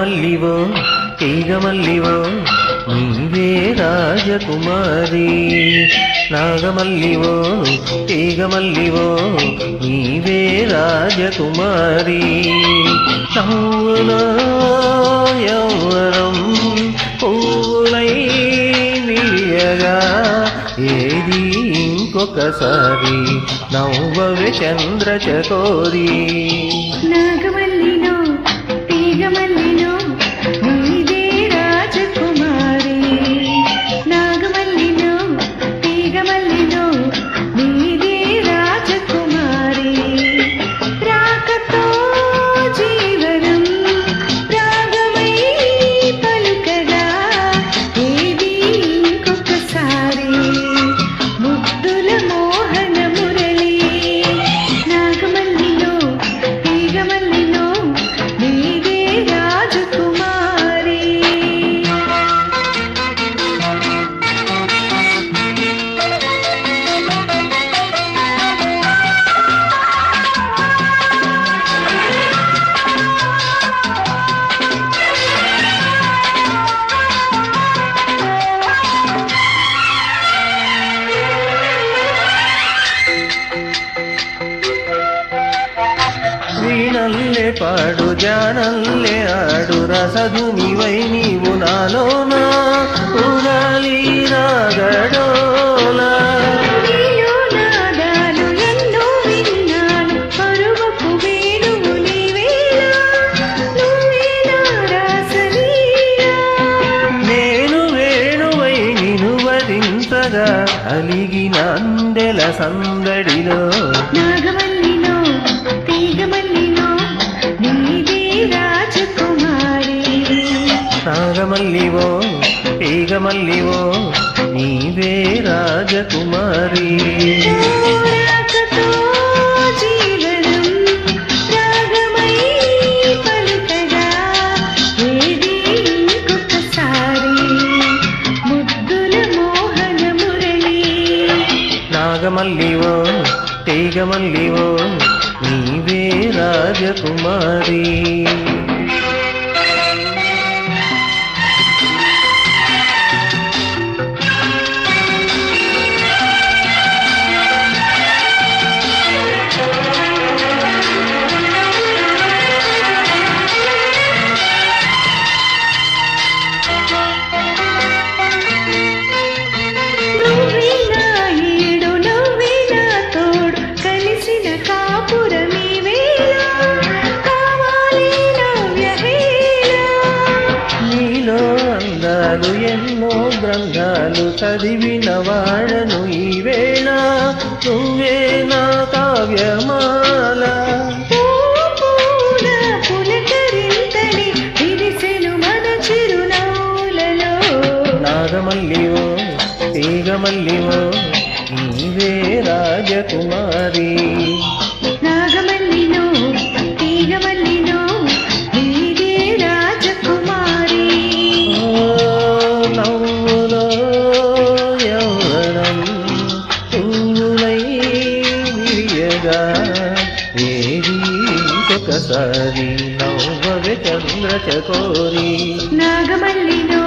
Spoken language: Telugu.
మల్లివో తీగ మల్లివో నీవే రాజకుమారి. నాగమల్లివో తీగమల్లివో నీవే రాజకుమారి. నవ్వులో యౌవనం పూలై విరియగా ఏది ఇంకొకసారి నవ్వవే చంద్ర చకోరి నాగమల్లిలో నీలో నాదాలు ఎన్నో విన్నాను పరువపు వేణువు నీవేనా? నువ్వే నా రాసలీలా నేను వేణువై నిను వరించగా అలిగిన అందెల సందడిలో. నాగమల్లిలో మల్లివో తీగ మల్లివో నీవే రాజకుమారి. నాగమల్లివో తీగమల్లివో నీవే రాజకుమారి. గ్రంథాలు చదివిన వాడను ఈ వేళ. నువ్వే నా కావ్యమాల. నాగమల్లివో తీగమల్లివో నీవే రాజకుమారి. ఒకసారి నవ్వవే చంద్ర చకోరి నాగమల్లిలో